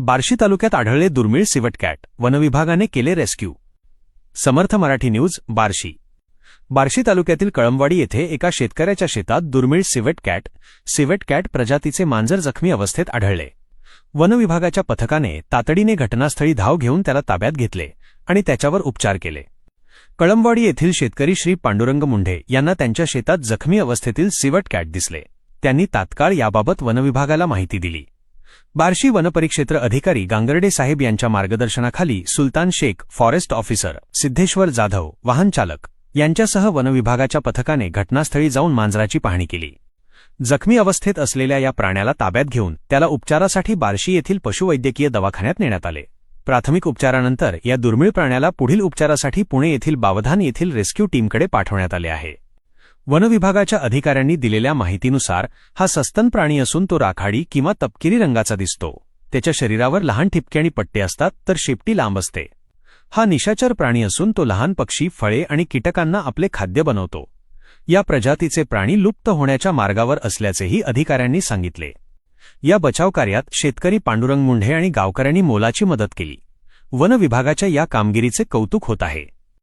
बार्शी तालुक्यात आढळले दुर्मिळ सिवटकॅट वनविभागाने केले रेस्क्यू. समर्थ मराठी न्यूज बार्शी. बार्शी तालुक्यातील कळमवाडी येथे एका शेतकऱ्याच्या शेतात दुर्मिळ सिवटकॅट सिवटकॅट प्रजातीचे मांजर जखमी अवस्थेत आढळले. वनविभागाच्या पथकाने तातडीने घटनास्थळी धाव घेऊन त्याला ताब्यात घेतले आणि त्याच्यावर उपचार केले. कळमवाडी येथील शेतकरी श्री पांडुरंग मुंढे यांना त्यांच्या शेतात जखमी अवस्थेतील सिवटकॅट दिसले. त्यांनी तात्काळ याबाबत वनविभागाला माहिती दिली. बार्शी वनपरिक्षेत्र अधिकारी गांगर्डे साहेब यांच्या मार्गदर्शनाखाली सुलतान शेख फॉरेस्ट ऑफिसर सिद्धेश्वर जाधव वाहन चालक यांच्यासह वनविभागाच्या पथकाने घटनास्थळी जाऊन मांजराची पाहणी केली. जखमी अवस्थेत असलेल्या या प्राण्याला ताब्यात घेऊन त्याला उपचारासाठी बार्शी येथील पशुवैद्यकीय दवाखान्यात नेण्यात आले. प्राथमिक उपचारानंतर या दुर्मिळ प्राण्याला पुढील उपचारासाठी पुणे येथील बावधान येथील रेस्क्यू टीमकडे पाठवण्यात आले आहे. वनविभागाच्या अधिकाऱ्यांनी दिलेल्या माहितीनुसार हा सस्तन प्राणी असून तो राखाडी किंवा तपकिरी रंगाचा दिसतो. त्याच्या शरीरावर लहान ठिपके आणि पट्टे असतात तर शेपटी लांब असते. हा निशाचर प्राणी असून तो लहान पक्षी फळे आणि कीटकांना आपले खाद्य बनवतो. या प्रजातीचे प्राणी लुप्त होण्याच्या मार्गावर असल्याचेही अधिकाऱ्यांनी सांगितले. या बचाव कार्यात शेतकरी पांडुरंग मुंढे आणि गावकऱ्यांनी मोलाची मदत केली. वन विभागाच्या या कामगिरीचे कौतुक होत आहे.